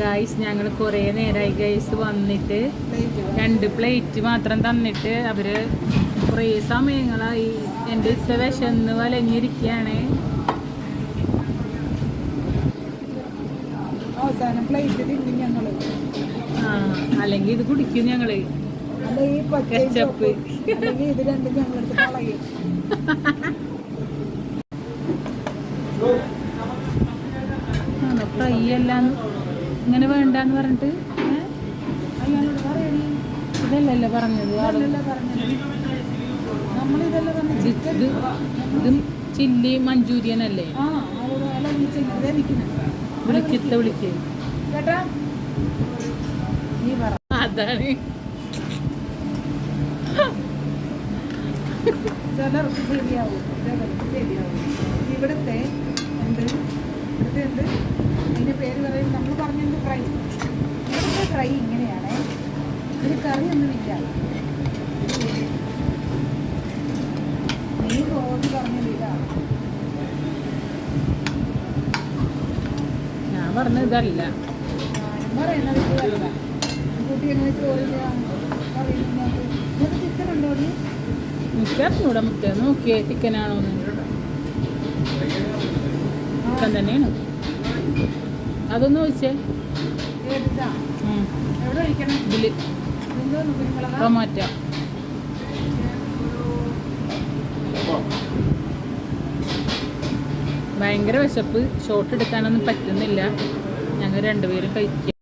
Guys ഞങ്ങൾ കുറേ നേരമായി ഗൈസ് വന്നിട്ട് രണ്ട് പ്ലേറ്റ് മാത്രം തന്നിട്ട് അവർ കുറേ സമയങ്ങളായി എന്റെ ഉച്ച വിശന്ന് വലഞ്ഞിരിക്കുകയാണ് അവസാനം പ്ലേറ്റ് തിന്നു ഞങ്ങൾ. ആ അല്ലെങ്കിൽ ഇത് കുടിക്കും ഞങ്ങൾ. അല്ല ഈ പച്ച കെച്ചപ്പ്. അല്ലെങ്കിൽ ഇത് രണ്ടും ഞങ്ങളെടുത്ത് കളയും. ഫ്രൈ എല്ലാം ഇങ്ങനെ വേണ്ടെന്ന് പറഞ്ഞിട്ട്? അയാളോട് പറയണേ ഇതല്ലല്ലോ പറഞ്ഞത് ഇത് ചില്ലി മഞ്ചൂരിയൻ അല്ലേ വിളിക്കത്ത വിളിക്ക്. കേട്ടാ? നീ പറ. അതാണ്. ചിലർക്ക് ശരിയാവും. ചിലർക്ക് ശരിയാവും. ഇവിടുത്തെ എന്ത് ഇവിടുത്തെ എന്ത് അതിന്റെ പേര് പറയും നമ്മൾ പറഞ്ഞത് ഫ്രൈ ഇവിടുത്തെ ഫ്രൈ ഇങ്ങനെയാണ്. ഇതിന് കറിയൊന്നുമില്ല നീ റോഡ് പറഞ്ഞത് ഇതാണ് ഞാൻ പറഞ്ഞത് ഇതല്ല. പറയുന്നത് ഇതല്ല കുട്ടി എങ്ങനെ ചോറില്ല പറയുന്നത് ഇത് ചിക്കൻ ഉണ്ടോ എനിക്കറിഞ്ഞൂടെ നോക്കിയേ. ചിക്കൻ തന്നെയാണ്. അതൊന്ന് ചോദിച്ചേ ഇതിൽ. ടൊമാറ്റോ ഭയങ്കര വിശപ്പ്. ഷോട്ട് എടുക്കാനൊന്നും പറ്റുന്നില്ല. ഞങ്ങൾ രണ്ടുപേരും കഴിക്കുക